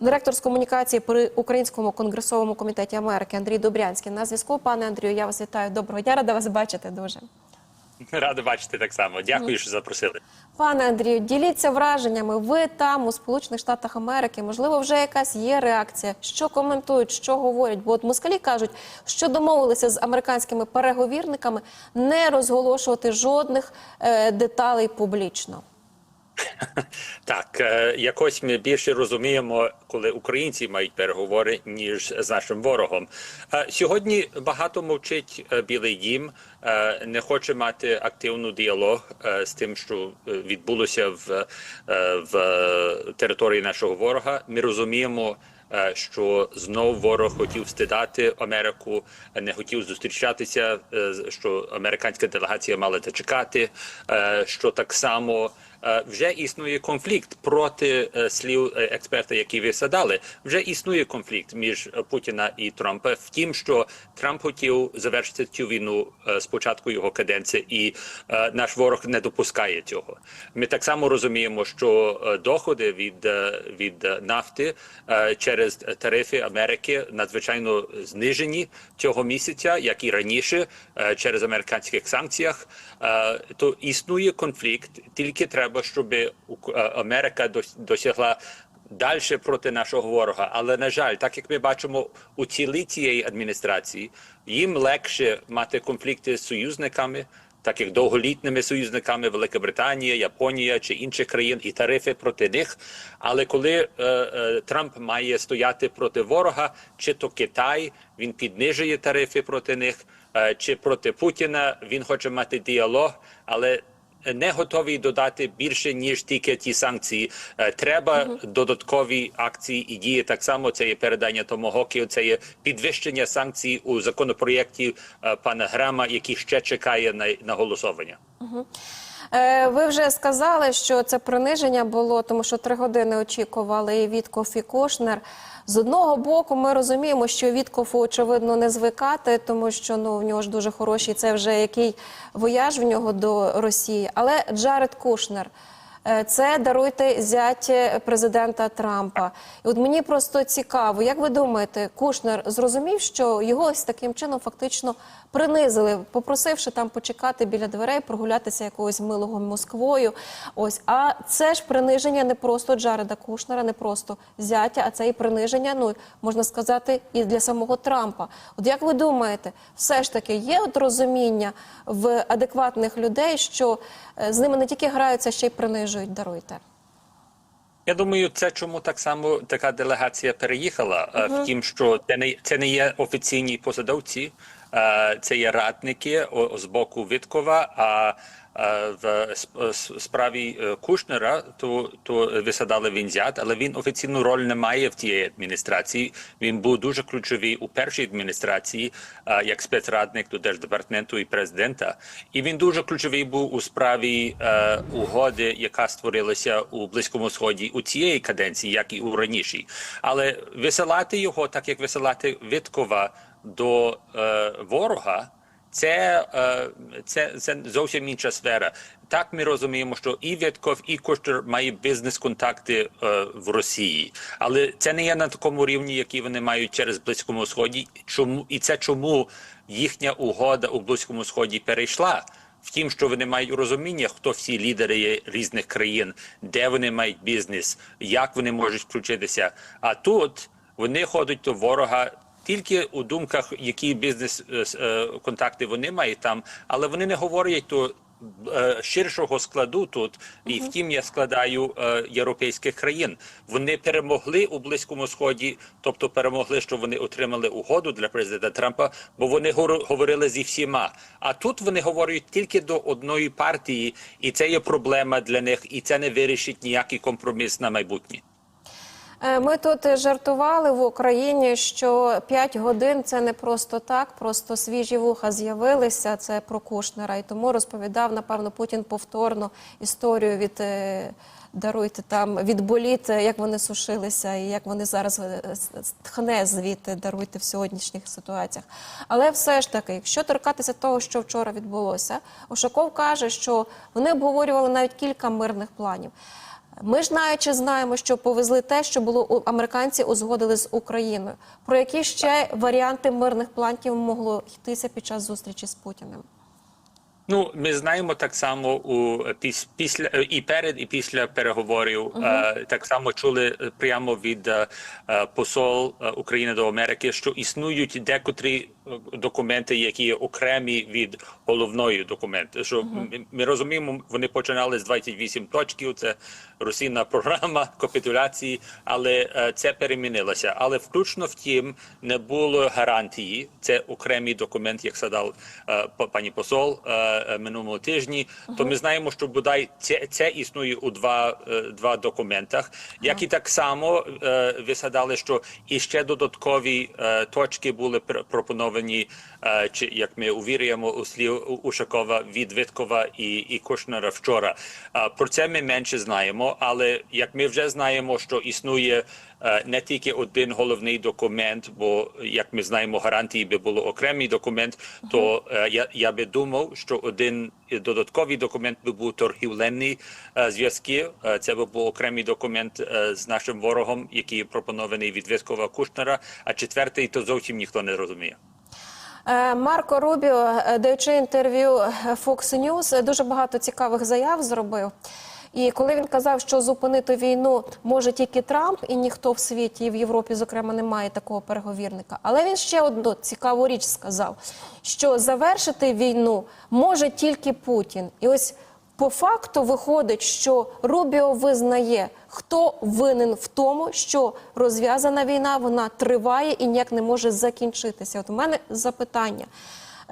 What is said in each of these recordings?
Директор з комунікації при Українському конгресовому комітеті Америки Андрій Добрянський на зв'язку. Пане Андрію, я вас вітаю. Доброго дня, рада вас бачити дуже. Радий бачити так само. Дякую, що запросили. Пане Андрію, діліться враженнями. Ви там у Сполучених Штатах Америки. Можливо, вже якась є реакція. Що коментують, що говорять? Бо от москалі кажуть, що домовилися з американськими переговірниками не розголошувати жодних е, деталей публічно. Так, е, якось ми більше розуміємо, коли українці мають переговори, ніж з нашим ворогом. Е, Сьогодні багато мовчить е, Білий Дім, не хоче мати активну діалог з тим, що відбулося в, в території нашого ворога. Ми розуміємо. Що знов ворог хотів стидати Америку, не хотів зустрічатися. Що американська делегація мала зачекати, що так само вже існує конфлікт проти е, слів е, експерта, які ви садали. Вже існує конфлікт між е, Путіна і Трампа. Втім, що Трамп хотів завершити цю війну е, з початку його каденції, і е, наш ворог не допускає цього. Ми так само розуміємо, що е, доходи від, е, від е, нафти е, через тарифи Америки надзвичайно знижені цього місяця, як і раніше, е, через американських санкціях. Е, То існує конфлікт, тільки треба, щоб Ук- е, Америка дос- досягла. Далі проти нашого ворога, але на жаль, так як ми бачимо у цілій цієї адміністрації, їм легше мати конфлікти з союзниками, так як довголітніми союзниками Велика Британія, Японія чи інших країн, і тарифи проти них. Але коли е, е, Трамп має стояти проти ворога, чи то Китай, він піднижує тарифи проти них, е, чи проти Путіна, він хоче мати діалог, але не готові додати більше ніж тільки ті санкції. Е, Треба додаткові акції і дії. Так само це є передання томогоків, це є підвищення санкцій у законопроєкті е, пана Грама, який ще чекає на, на голосування. Е, ви вже сказали, що це приниження було, тому що три години очікували і Віткоф, і Кошнер. З одного боку, ми розуміємо, що Віткофу, очевидно, не звикати, тому що ну в нього ж дуже хороший, це вже який вояж в нього до Росії. Але Джаред Кушнер. е, Це даруйте зять президента Трампа. І от мені просто цікаво, як ви думаєте, Кушнер зрозумів, що його ось таким чином фактично принизили, попросивши там почекати біля дверей, прогулятися якогось милого Москвою. Ось, а це ж приниження не просто Джареда Кушнера, не просто зятя, а це і приниження, ну можна сказати, і для самого Трампа. От як ви думаєте, все ж таки є от розуміння в адекватних людей, що е, з ними не тільки граються, ще й принижують, даруйте. Я думаю, це чому так само така делегація переїхала. Е, Втім, що це не це не є офіційні посадовці, це є радники з боку Віткова. А в справі е, Кушнера то то висадали він зят, але він офіційну роль не має в тієї адміністрації. Він був дуже ключовий у першій адміністрації, як спецрадник до держдепартаменту і президента. І він дуже ключовий був у справі е, угоди, яка створилася у близькому сході у цієї каденції, як і у ранішій. Але висилати його, так як висилати Виткова до е, ворога. Це, е, це, це зовсім інша сфера. Так ми розуміємо, що і Вєтков, і Куштер мають бізнес-контакти е, в Росії, але це не є на такому рівні, який вони мають через Близькому Сході. Чому і це чому їхня угода у Близькому Сході перейшла? Втім, що вони мають розуміння, хто всі лідери є різних країн, де вони мають бізнес, як вони можуть включитися. А тут вони ходять до ворога тільки у думках, які бізнес е, е, контакти вони мають там, але вони не говорять то. е, Ширшого складу тут, і втім, я складаю е, європейських країн. Вони перемогли у близькому сході, тобто перемогли, що вони отримали угоду для президента Трампа, бо вони говорили зі всіма. А тут вони говорять тільки до одної партії, і це є проблема для них, і це не вирішить ніякий компроміс на майбутнє. Е, Ми тут жартували в Україні, що 5 годин це не просто так, просто свіжі вуха з'явилися. Це про Кушнера. І тому розповідав, напевно, Путін повторно історію від. е, Даруйте там від боліт, е, як вони сушилися, і як вони зараз тхне звідти даруйте в сьогоднішніх ситуаціях. Але все ж таки, якщо торкатися того, що вчора відбулося, Ошаков каже, що вони обговорювали навіть кілька мирних планів. Ми ж знаючи, знаємо, що повезли те, що було у американці узгодили з Україною. Про які ще варіанти мирних планів могло йтися під час зустрічі з Путіним? Ну, ми знаємо так само у піс, після і перед, і після переговорів. е, так само чули прямо від е, е, посол України до Америки, що існують декотрі документи, які є окремі від головної документи. Що ми, ми розуміємо, вони починали з 28 точків. Це русинна програма капітуляції, але е, це перемінилося. Але включно втім не було гарантії. Це окремий документ, як сказав е, пані посол е, минулого тижні. То ми знаємо, що бодай це, це існує у два, два документах. Як і так само ви згадали, що і ще додаткові точки були пр- пропоновані, е, чи як ми увірюємо у слів Ушакова від Виткова і, і Кушнера вчора. Е, Про це ми менше знаємо, але як ми вже знаємо, що існує е, не тільки один головний документ, бо як ми знаємо, гарантії би було окремий документ, то я, я би думав, що один додатковий документ би був торгівленні е, зв'язки. Це би був окремий документ з нашим ворогом, який пропонований від Виткова Кушнера. А четвертий то зовсім ніхто не розуміє. Е, Марко Рубіо, е, даючи інтерв'ю е, Fox News, дуже багато цікавих заяв зробив. І коли він казав, що зупинити війну може тільки Трамп, і ніхто в світі і в Європі, зокрема, не має такого переговірника. Але він ще одну цікаву річ сказав: що завершити війну може тільки Путін. І ось по факту виходить, що Рубіо визнає, хто винен в тому, що розв'язана війна вона триває і ніяк не може закінчитися. От у мене запитання.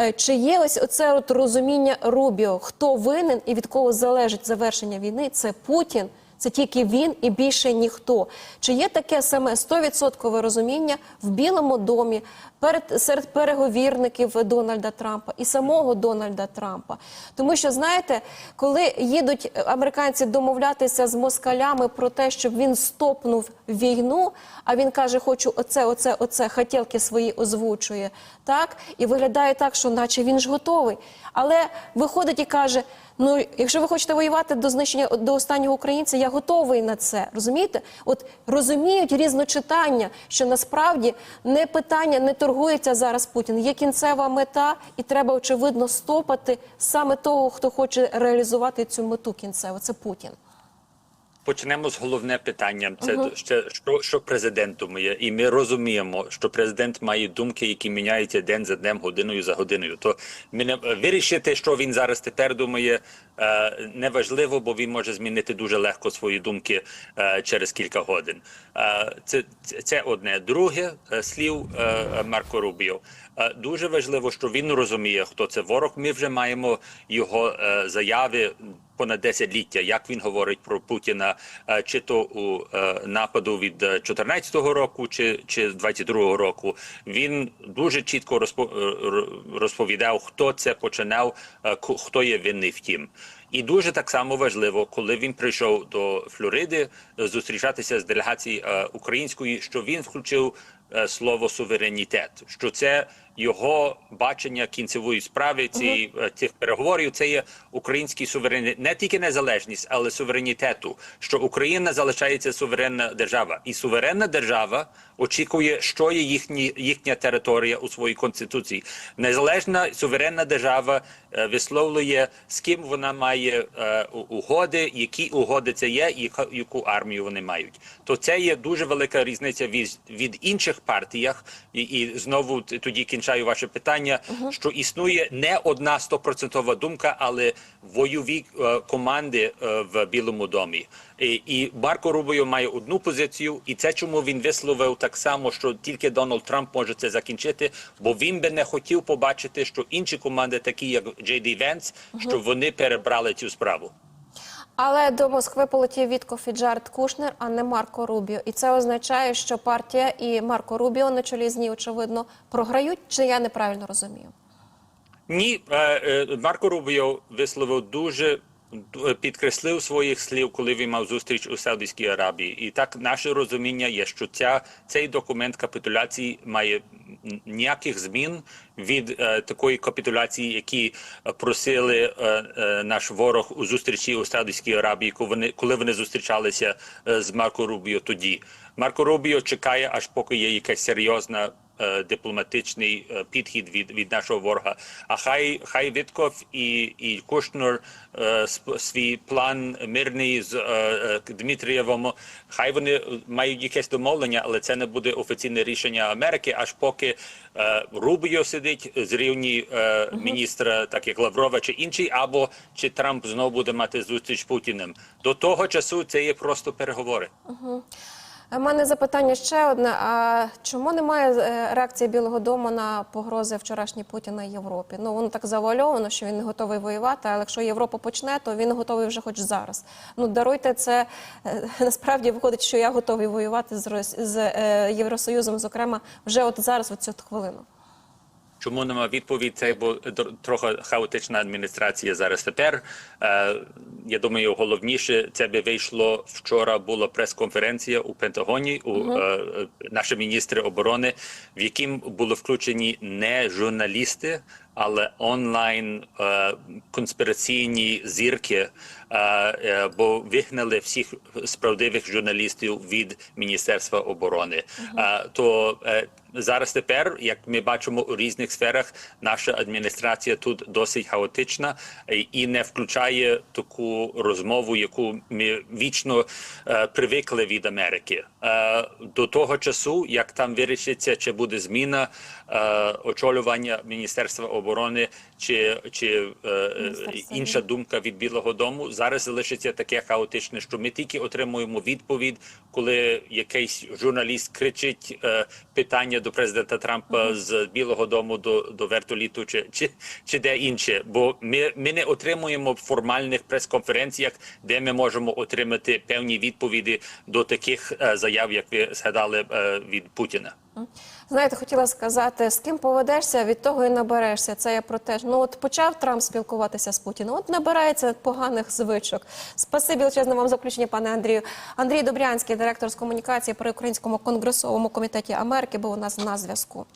Е, Чи є ось оце от розуміння Рубіо, хто винен і від кого залежить завершення війни? Це Путін, це тільки він і більше ніхто. Чи є таке саме 100% розуміння в Білому домі перед серед переговірників Дональда Трампа і самого Дональда Трампа? Тому що знаєте, коли їдуть американці домовлятися з москалями про те, щоб він стопнув війну, а він каже, хочу оце, оце, оце, хотілки свої озвучує, так і виглядає так, що наче він ж готовий. Але виходить і каже: ну, якщо ви хочете воювати до знищення до останнього українця, я готовий на це. Розумієте? От розуміють різночитання, що насправді не питання не торгується зараз Путін. Є кінцева мета, і треба очевидно стопати саме того, хто хоче реалізувати цю мету кінцеву. Це Путін. Почнемо з головне питання. Це ще що, що президент думає, і ми розуміємо, що президент має думки, які міняються день за днем, годиною за годиною. То ми не вирішити, що він зараз тепер думає, е, неважливо, бо він може змінити дуже легко свої думки е, через кілька годин. Е, це, це, це одне. Друге е, слів е, Марко Рубіо. Дуже важливо, що він розуміє, хто це ворог. Ми вже маємо його е, заяви понад десятиліття, як він говорить про Путіна, е, чи то у е, нападу від 14-го року, чи чи 22-го року. Він дуже чітко розпо- розповідав, хто це починав, хто є винний в тім. І дуже так само важливо, коли він прийшов до Флориди зустрічатися з делегацією української, що він включив слово суверенітет, що це його бачення кінцевої справи цієї е, цих переговорів. Це є український суверенітет, не тільки незалежність, але суверенітету. Що Україна залишається суверенна держава, і суверенна держава очікує, що є їхні їхня територія у своїй конституції. Незалежна суверенна держава е, висловлює з ким вона має е, угоди, які угоди це є, і яка- яку армію вони мають. То це є дуже велика різниця від, від інших партіях. І, і знову тоді кінчаю ваше питання, що існує не одна стопроцентова думка, але воєві е, команди е, в Білому домі. І, і Марко Рубіо має одну позицію, і це чому він висловив так само, що тільки Дональд Трамп може це закінчити, бо він би не хотів побачити, що інші команди, такі як Джей Ді Венс, що вони перебрали цю справу. Але до Москви полетів Вітков і Джаред Кушнер, а не Марко Рубіо. І це означає, що партія і Марко Рубіо на чолі з ній, очевидно, програють. Чи я неправильно розумію? Ні, е, е, Марко Рубіо висловив дуже підкреслив своїх слів, коли він мав зустріч у Саудівській Аравії. І так наше розуміння є, що ця цей документ капітуляції має ніяких змін від е, такої капітуляції, які е, просили е, е, наш ворог у зустрічі у Саудівській Арабії, коли вони, коли вони зустрічалися е, з Марко Рубіо тоді. Марко Рубіо чекає, аж поки є якась серйозна дипломатичний е, підхід від, від нашого ворога. А хай хай Вітков і, і Кушнер е, свій план мирний з е, е, хай вони мають якесь домовлення, але це не буде офіційне рішення Америки, аж поки е, Рубіо сидить з рівні е, міністра, так як Лаврова чи інший, або чи Трамп знову буде мати зустріч з Путіним. До того часу це є просто переговори. У мене запитання ще одне: а чому немає е, реакції Білого Дому на погрози вчорашні Путіна Європі? Ну воно так завуальовано, що він не готовий воювати. Але якщо Європа почне, то він готовий вже хоч зараз. Ну даруйте це е, насправді виходить, що я готовий воювати з з е, Євросоюзом, зокрема, вже от зараз, в цю хвилину. Чому нема відповідь? Це бо трохи хаотична адміністрація зараз тепер. Е, я думаю, головніше це би вийшло вчора. Була прес-конференція у Пентагоні у е, е, наші міністри оборони, в яким були включені не журналісти, але онлайн е, конспіраційні зірки, е, е, бо вигнали всіх справдивих журналістів від Міністерства оборони. Е, то е, зараз тепер, як ми бачимо у різних сферах, наша адміністрація тут досить хаотична і не включає таку розмову, яку ми вічно е, привикли від Америки. Е, до того часу, як там вирішиться, чи буде зміна е, очолювання Міністерства оборони, чи, чи е, інша думка від Білого Дому, зараз залишиться таке хаотичне, що ми тільки отримуємо відповідь, коли якийсь журналіст кричить питання до президента Трампа з Білого Дому до, до вертоліту, чи, чи, чи де інше. Бо ми, ми не отримуємо в формальних прес-конференціях, де ми можемо отримати певні відповіді до таких е, заяв, як ви згадали е, від Путіна. Знаєте, хотіла сказати, з ким поведешся, від того і наберешся. Це я про те, ну от почав Трамп спілкуватися з Путіним, от набирається поганих звичок. Спасибі величезне вам заключення, пане Андрію. Андрій Добрянський, директор з комунікації при Українському конгресовому комітеті Америки, був у нас на зв'язку.